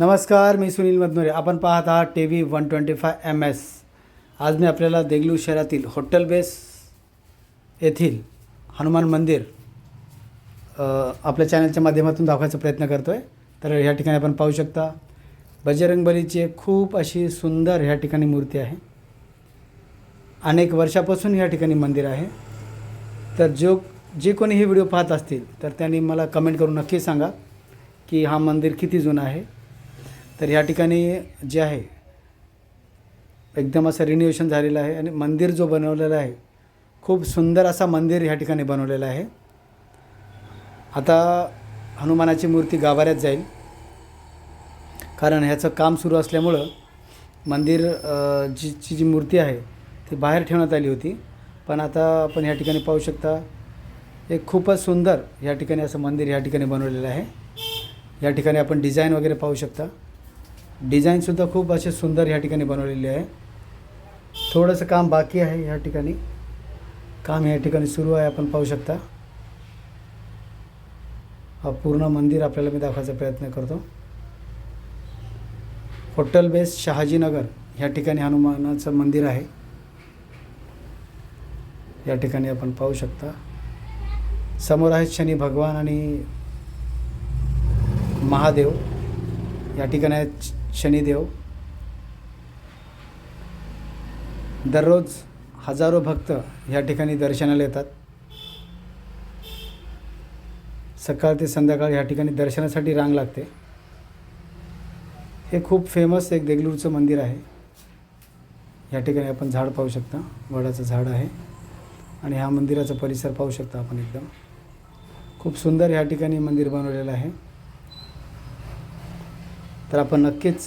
नमस्कार मी सुनील मधनुरे आपण पाहत आहात T V one twenty five M S. आज मी आपल्याला देगलूर शहरातील हॉटेल बेस येथील हनुमान मंदिर आपल्या चॅनलच्या माध्यमातून दाखवायचा प्रयत्न करतो आहे तर ह्या ठिकाणी आपण पाहू शकता बजरंगबलीची खूप अशी सुंदर ह्या ठिकाणी मूर्ती आहे. अनेक वर्षापासून ह्या ठिकाणी मंदिर आहे. तर जो जे कोणी हे व्हिडिओ पाहत असतील तर त्यांनी मला कमेंट करून नक्की सांगा की हा मंदिर किती जुना आहे. तर ह्या ठिकाणी जे आहे एकदम असं रिन्युएशन झालेलं आहे आणि मंदिर जो बनवलेला आहे खूप सुंदर असा मंदिर ह्या ठिकाणी बनवलेला आहे. आता हनुमानाची मूर्ती गाभाऱ्यात जाईल. कारण ह्याचं काम सुरू असल्यामुळं मंदिर जी ची जी मूर्ती आहे ती बाहेर ठेवण्यात आली होती. पण आता आपण ह्या ठिकाणी पाहू शकता एक खूपच सुंदर ह्या ठिकाणी असं मंदिर ह्या ठिकाणी बनवलेलं आहे. या ठिकाणी आपण डिझाईन वगैरे पाहू शकता. डिझाईनसुद्धा खूप असे सुंदर ह्या ठिकाणी बनवलेले आहे. थोडंसं काम बाकी आहे ह्या ठिकाणी. काम ह्या ठिकाणी सुरू आहे आपण पाहू शकता. हा पूर्ण मंदिर आपल्याला मी दाखवायचा प्रयत्न करतो. हॉटेल बेस शहाजीनगर ह्या ठिकाणी हनुमानाचं मंदिर आहे. या ठिकाणी आपण पाहू शकता. समोर आहेत शनी भगवान आणि महादेव. या ठिकाणी आहेत शनिदेव। दररोज हजारो भक्त या ठिकाणी दर्शनाला येतात. सकाळ ते संध्याकाळ या ठिकाणी दर्शनासाठी रांग लागते. हे खूप फेमस एक देगलूरचं मंदिर आहे. या ठिकाणी आपण झाड पाहू शकता. वडाचं झाड आहे. आणि ह्या मंदिराचा परिसर पाहू शकता आपण एकदम. खूप सुंदर ह्या ठिकाणी मंदिर बनवलेलं आहे. तर आपण नक्कीच